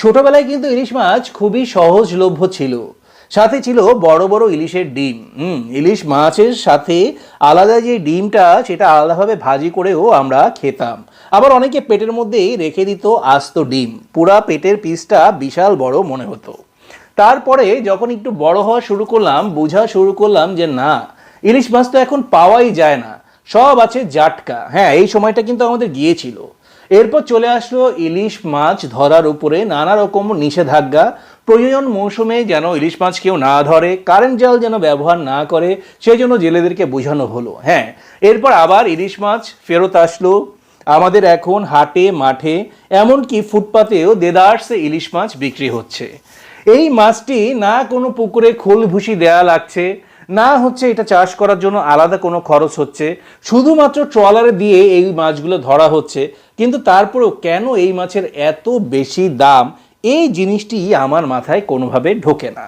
ছোটবেলায় কিন্তু ইলিশ মাছ খুবই সহজলভ্য ছিল। সাথে ছিল বড় বড় ইলিশের ডিম। হুম, ইলিশ মাছের সাথে আলাদা যে ডিমটা, সেটা আলাদাভাবে ভাজি করেও আমরা খেতাম। আবার অনেকে পেটের মধ্যেই রেখে দিত আস্ত ডিম। পুরা পেটের পিসটা বিশাল বড় মনে হতো। তারপরে যখন একটু বড় হওয়া শুরু করলাম, বোঝা শুরু করলাম যে না, ইলিশ মাছ তো এখন পাওয়াই যায় না। সব আছে জাটকা। হ্যাঁ এই সময়টা কিন্তু আমাদের গিয়েছিল। এরপর চলে আসলো ইলিশ মাছ ধরার উপরে নানা রকম নিষেধাজ্ঞা। প্রয়োজন মৌসুমে যেন ইলিশ মাছ কেউ না ধরে, কারেন্ট জাল যেন ব্যবহার না করে সেই জন্য জেলেদেরকে বোঝানো হলো। হ্যাঁ এরপর আবার ইলিশ মাছ ফেরত আসলো। আমাদের এখন হাটে, মাঠে, এমনকি ফুটপাতেও দেদার্সে ইলিশ মাছ বিক্রি হচ্ছে। এই মাছটি না কোনো পুকুরে খোল ভুসি দেয়া লাগছে না হচ্ছে এটা চাষ করার জন্য আলাদা কোনো খরচ হচ্ছে, শুধুমাত্র ট্রলারে দিয়ে এই মাছগুলো ধরা হচ্ছে, কিন্তু তারপরেও কেন এই মাছের এত বেশি দাম? এই জিনিসটি আমার মাথায় কোনোভাবে ঢোকে না।